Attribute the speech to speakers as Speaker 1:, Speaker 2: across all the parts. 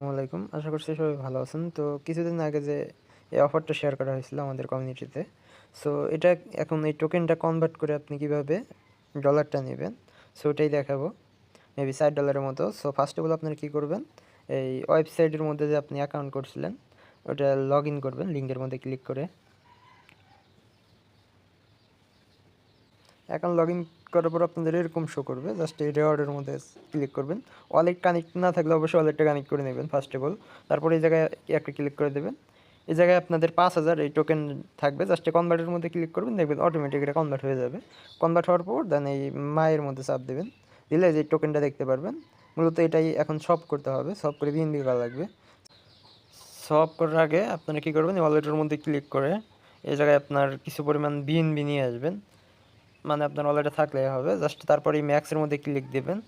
Speaker 1: আসসালামাইকুম আশা করছি সবাই ভালো আছেন। তো কিছুদিন আগে যে এই অফারটা শেয়ার করা হয়েছিল আমাদের কমিউনিটিতে সো এটা এখন এই টোকেনটা কনভার্ট করে আপনি কীভাবে ডলারটা নেবেন সো ওটাই দেখাবো। মেবি ষাট ডলারের মতো। সো ফার্স্ট অফ অল আপনারা কী করবেন, এই ওয়েবসাইটের মধ্যে যে আপনি অ্যাকাউন্ট করছিলেন, ওটা লগ ইন করবেন লিঙ্কের মধ্যে ক্লিক করে। অ্যাকাউন্ট লগ ইন করার পর আপনাদের এরকম শো করবে জাস্ট এই রেওয়ার্ডের মধ্যে ক্লিক করবেন। ওয়ালেট কানেক্ট না থাকলে অবশ্যই ওয়ালেটটা কানেক্ট করে নেবেন ফার্স্ট অফ অল তারপর এই জায়গায় একটা ক্লিক করে দেবেন। এই জায়গায় আপনাদের পাঁচ হাজার এই টোকেন থাকবে জাস্ট কনভার্টের মধ্যে ক্লিক করবেন, দেখবেন অটোমেটিক এটা কনভার্ট হয়ে যাবে। কনভার্ট হওয়ার পর দেন এই মায়ের মধ্যে চাপ দেবেন। দিলে যে টোকেনটা দেখতে পারবেন, মূলত এটাই এখন সব করতে হবে সব করে বিএনবি করা লাগবে। সব করার আগে আপনারা কী করবেন ওয়ালেটের মধ্যে ক্লিক করে এই জায়গায় আপনার কিছু পরিমাণ বিএনবি নিয়ে আসবেন। মানে আপনার ওয়ালেটে থাকলে হবে। জাস্ট তারপরে এই ম্যাক্সের মধ্যে ক্লিক দেবেন।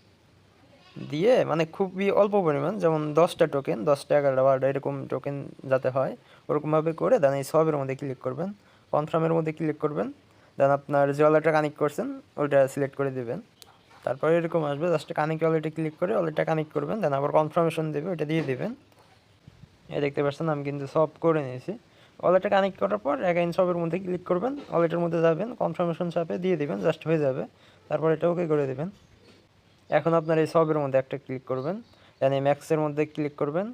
Speaker 1: দিয়ে মানে খুবই অল্প পরিমাণ, যেমন দশটা টোকেন দশটা এগারোটা বারোটা এরকম টোকেন যাতে হয়, ওরকমভাবে করে দেন এই সবের মধ্যে ক্লিক করবেন। কনফার্মের মধ্যে ক্লিক করবেন। দেন আপনার যে ওয়ালেটটা কানেক্ট করছেন, ওইটা সিলেক্ট করে দেবেন। তারপরে এরকম আসবে জাস্ট কানেক্ট ওয়ালেটে ক্লিক করে ওয়ালেটটা কানেক্ট করবেন দেন আবার কনফার্মেশন দেবে, ওইটা দিয়ে দেবেন। এই দেখতে পাচ্ছেন, আমি কিন্তু সব করে নিয়েছি। ওয়ালেটটা কানেক্ট করার পর অ্যাকাইন সবের মধ্যে ক্লিক করবেন। ওয়ালেটের মধ্যে যাবেন কনফার্মেশন চাপে দিয়ে দেবেন জাস্ট হয়ে যাবে। তারপর এটা ওকে করে দেবেন। এখন আপনার এই সবের মধ্যে একটা ক্লিক করবেন। দেন ম্যাক্সের মধ্যে ক্লিক করবেন।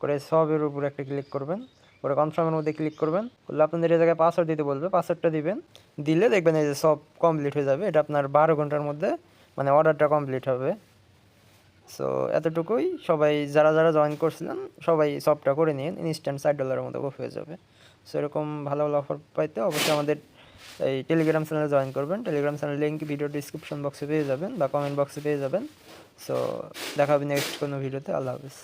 Speaker 1: করে সবের উপর একটা ক্লিক করবেন। করে কনফার্মের মধ্যে ক্লিক করবেন। করলে আপনাদের এই জায়গায় পাসওয়ার্ড দিতে বলবে। পাসওয়ার্ডটা দিবেন। দিলে দেখবেন এই যে সব কমপ্লিট হয়ে যাবে। এটা আপনার বারো ঘণ্টার মধ্যে মানে অর্ডারটা কমপ্লিট হবে। সো এতটুকুই। সবাই যারা যারা জয়েন করছিলেন, সবাই সবটা করে নিন। ইনস্ট্যান্ট ষাট ডলারের মতো অফ হয়ে যাবে। সো এরকম ভালো ভালো অফার পাইতে অবশ্যই আমাদের এই টেলিগ্রাম চ্যানেলে জয়েন করবেন। Telegram channel link video description বক্সে পেয়ে যাবেন বা কমেন্ট বক্সে পেয়ে যাবেন। সো দেখা হবে নেক্সট কোনো ভিডিওতে আল্লাহ হাফিজ।